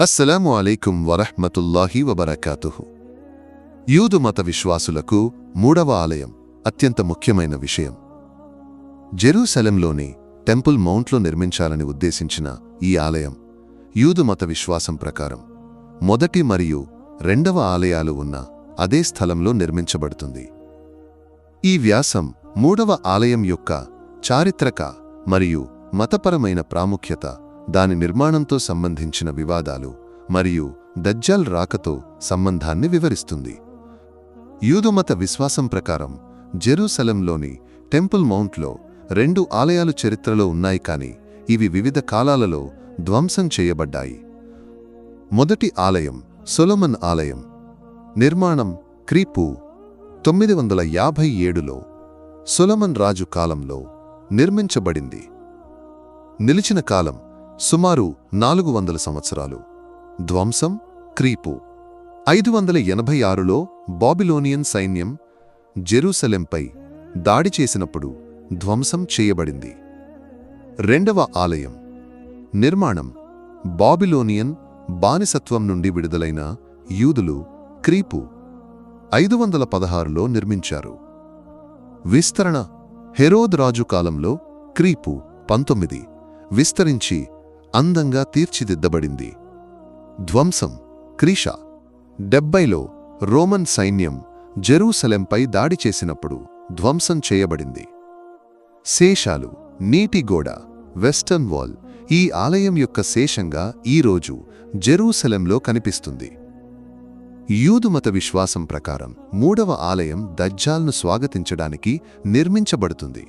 అస్సలాము అలైకుం వరహ్మతుల్లాహి వబరకాతుహు. యూదు మత విశ్వాసులకు మూడవ ఆలయం అత్యంత ముఖ్యమైన విషయం. జెరూసలంలోని టెంపుల్ మౌంట్లో నిర్మించాలని ఉద్దేశించిన ఈ ఆలయం యూదు మత విశ్వాసం ప్రకారం మొదటి మరియు రెండవ ఆలయాలు ఉన్న అదే స్థలంలో నిర్మించబడుతుంది. ఈ వ్యాసం మూడవ ఆలయం యొక్క చారిత్రక మరియు మతపరమైన ప్రాముఖ్యత దాని నిర్మాణంతో సంబంధించిన వివాదాలు మరియు దజ్జాల్ రాకతో సంబంధాన్ని వివరిస్తుంది. యూదుమత విశ్వాసం ప్రకారం జెరూసలంలోని టెంపుల్ మౌంట్లో రెండు ఆలయాలు చరిత్రలో ఉన్నాయి కాని ఇవి వివిధ కాలాలలో ధ్వంసం చేయబడ్డాయి. మొదటి ఆలయం సొలొమన్ ఆలయం. నిర్మాణం క్రీపు తొమ్మిది వందల యాభై ఏడులో సొలమన్ రాజు కాలంలో నిర్మించబడింది. నిలిచిన కాలం సుమారు నాలుగు వందల సంవత్సరాలు. ధ్వంసం క్రీపు. ఐదు వందల ఎనభై ఆరులో బాబిలోనియన్ సైన్యం జెరూసలెంపై దాడి చేసినప్పుడు ధ్వంసం చేయబడింది. రెండవ ఆలయం. నిర్మాణం. బాబిలోనియన్ బానిసత్వం నుండి విడుదలైన యూదులు క్రీపు ఐదు వందల పదహారులో నిర్మించారు. విస్తరణ హెరోద్ రాజు కాలంలో క్రీపు పంతొమ్మిది విస్తరించి అందంగా తీర్చిదిద్దబడింది. ధ్వంసం క్రీషా డెబ్బైలో రోమన్ సైన్యం జెరూసలెంపై దాడి చేసినప్పుడు ధ్వంసం చేయబడింది. శేషాలు నీటి గోడ వెస్టర్న్ వాల్ ఈ ఆలయం యొక్క శేషంగా ఈరోజు జెరూసలెంలో కనిపిస్తుంది. యూదుమత విశ్వాసం ప్రకారం మూడవ ఆలయం దజ్జాల్ను స్వాగతించడానికి నిర్మించబడుతుంది.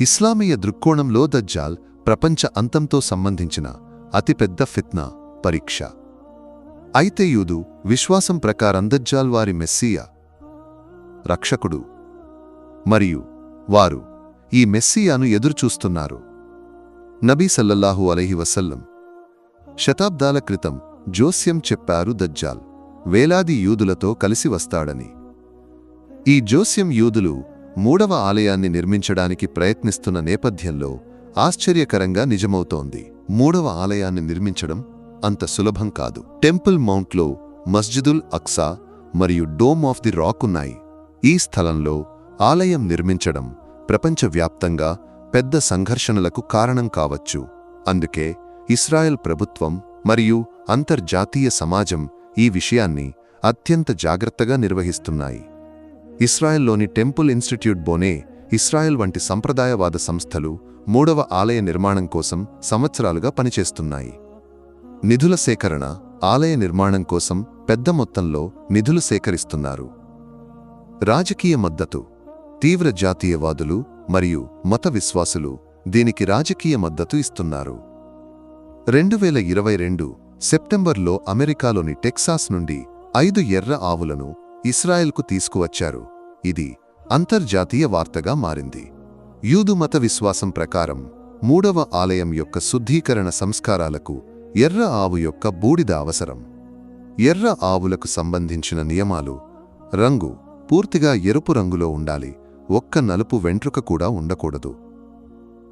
ఇస్లామీయ దృక్కోణంలో దజ్జాల్ ప్రపంచ అంతంతో సంబంధించిన అతిపెద్ద ఫిత్నా పరీక్ష. అయితే యూదు విశ్వాసం ప్రకారం దజ్జాల్ వారి మెస్సియా రక్షకుడు. మరియు వారు ఈ మెస్సియాను ఎదురుచూస్తున్నారు. నబీ సల్లల్లాహు అలైహి వసల్లం శతాబ్దాల క్రితం జోస్యం చెప్పారు దజ్జాల్ వేలాది యూదులతో కలిసి వస్తాడని. ఈ జోస్యం యూదులు మూడవ ఆలయాన్ని నిర్మించడానికి ప్రయత్నిస్తున్న నేపథ్యంలో ఆశ్చర్యకరంగా నిజమవుతోంది. మూడవ ఆలయాన్ని నిర్మించడం అంత సులభం కాదు. టెంపుల్ మౌంట్లో మస్జిదుల్ అక్సా మరియు డోమ్ ఆఫ్ ది రాక్ ఉన్నాయి. ఈ స్థలంలో ఆలయం నిర్మించడం ప్రపంచవ్యాప్తంగా పెద్ద సంఘర్షణలకు కారణం కావచ్చు. అందుకే ఇస్రాయెల్ ప్రభుత్వం మరియు అంతర్జాతీయ సమాజం ఈ విషయాన్ని అత్యంత జాగ్రత్తగా నిర్వహిస్తున్నాయి. ఇస్రాయెల్లోని టెంపుల్ ఇన్స్టిట్యూట్ బోనే ఇస్రాయెల్ వంటి సంప్రదాయవాద సంస్థలు మూడవ ఆలయ నిర్మాణం కోసం సంవత్సరాలుగా పనిచేస్తున్నాయి. నిధుల సేకరణ ఆలయ నిర్మాణం కోసం పెద్ద మొత్తంలో నిధులు సేకరిస్తున్నారు. రాజకీయ మద్దతు తీవ్ర జాతీయవాదులు మరియు మత విశ్వాసులు దీనికి రాజకీయ మద్దతు ఇస్తున్నారు. రెండు వేల ఇరవై రెండు సెప్టెంబర్లో అమెరికాలోని టెక్సాస్ నుండి ఐదు ఎర్ర ఆవులను ఇస్రాయెల్కు తీసుకువచ్చారు. ఇది అంతర్జాతీయ వార్తగా మారింది. యూదు మత విశ్వాసం ప్రకారం మూడవ ఆలయం యొక్క శుద్ధీకరణ సంస్కారాలకు ఎర్ర ఆవు యొక్క బూడిద అవసరం. ఎర్ర ఆవులకు సంబంధించిన నియమాలు రంగు పూర్తిగా ఎరుపు రంగులో ఉండాలి ఒక్క నలుపు వెంట్రుక కూడా ఉండకూడదు.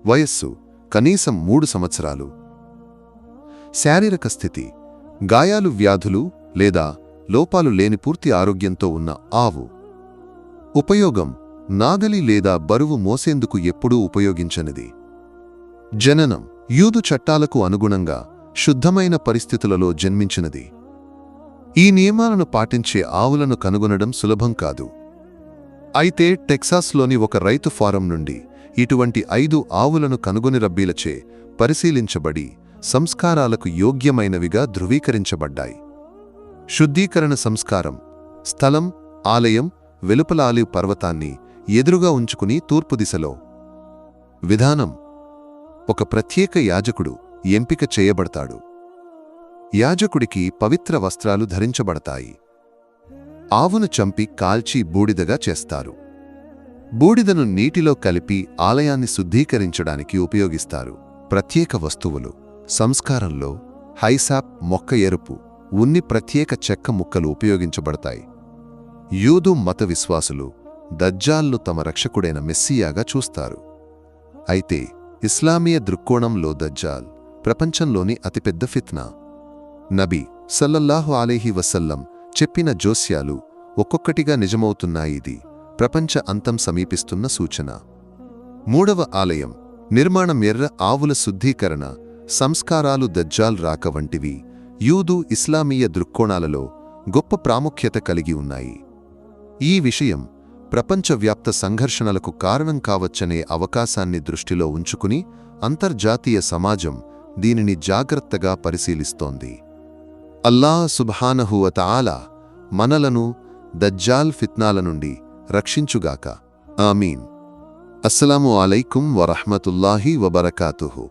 వయస్సు కనీసం మూడు సంవత్సరాలు. శారీరక స్థితి గాయాలు వ్యాధులు లేదా లోపాలు లేని పూర్తి ఆరోగ్యంతో ఉన్న ఆవు ఉపయోగం నాగలి లేదా బరువు మోసేందుకు ఎప్పుడూ ఉపయోగించనిది. జననం యూదు చట్టాలకు అనుగుణంగా శుద్ధమైన పరిస్థితులలో జన్మించినది. ఈ నియమాలను పాటించే ఆవులను కనుగొనడం సులభం కాదు. అయితే టెక్సాస్లోని ఒక రైతు ఫారం నుండి ఇటువంటి ఐదు ఆవులను కనుగొని రబ్బీలచే పరిశీలించబడి సంస్కారాలకు యోగ్యమైనవిగా ధృవీకరించబడ్డాయి. శుద్ధీకరణ సంస్కారం స్థలం ఆలయం వెలుపలాలి పర్వతాన్ని ఎదురుగా ఉంచుకుని తూర్పు దిశలో. విధానం. ఒక ప్రత్యేక యాజకుడు ఎంపిక చేయబడతాడు. యాజకుడికి పవిత్ర వస్త్రాలు ధరించబడతాయి. ఆవును చంపి కాల్చి బూడిదగా చేస్తారు. బూడిదను నీటిలో కలిపి ఆలయాన్ని శుద్ధీకరించడానికి ఉపయోగిస్తారు. ప్రత్యేక వస్తువులు. సంస్కారంలో హైసాప్ మొక్క ఎరుపు ఉన్ని ప్రత్యేక చెక్క ముక్కలు ఉపయోగించబడతాయి. యూదు మత విశ్వాసులు దజ్జాల్ను తమ రక్షకుడైన మెస్సియాగా చూస్తారు. అయితే ఇస్లామీయ దృక్కోణంలో దజ్జాల్ ప్రపంచంలోని అతిపెద్ద ఫిత్నా. నబీ సల్లల్లాహు అలీహి వసల్లం చెప్పిన జోస్యాలు ఒక్కొక్కటిగా నిజమవుతున్నాయిది ప్రపంచ అంతం సమీపిస్తున్న సూచన. మూడవ ఆలయం నిర్మాణం ఎర్ర ఆవుల శుద్ధీకరణ సంస్కారాలు దజ్జాల్ రాక వంటివి యూదు ఇస్లామీయ దృక్కోణాలలో గొప్ప ప్రాముఖ్యత కలిగి ఉన్నాయి. ఈ విషయం ప్రపంచవ్యాప్త సంఘర్షణలకు కారణం కావచ్చనే అవకాశాన్ని దృష్టిలో ఉంచుకుని అంతర్జాతీయ సమాజం దీనిని జాగ్రత్తగా పరిశీలిస్తోంది. అల్లా సుబ్హానహువ ఆలా మనలను దజ్జాల్ ఫిత్నాల నుండి రక్షించుగాక. ఆమీన్. అస్సలాము అలైకుం వరహమతుల్లాహి వబర్కాతుహు.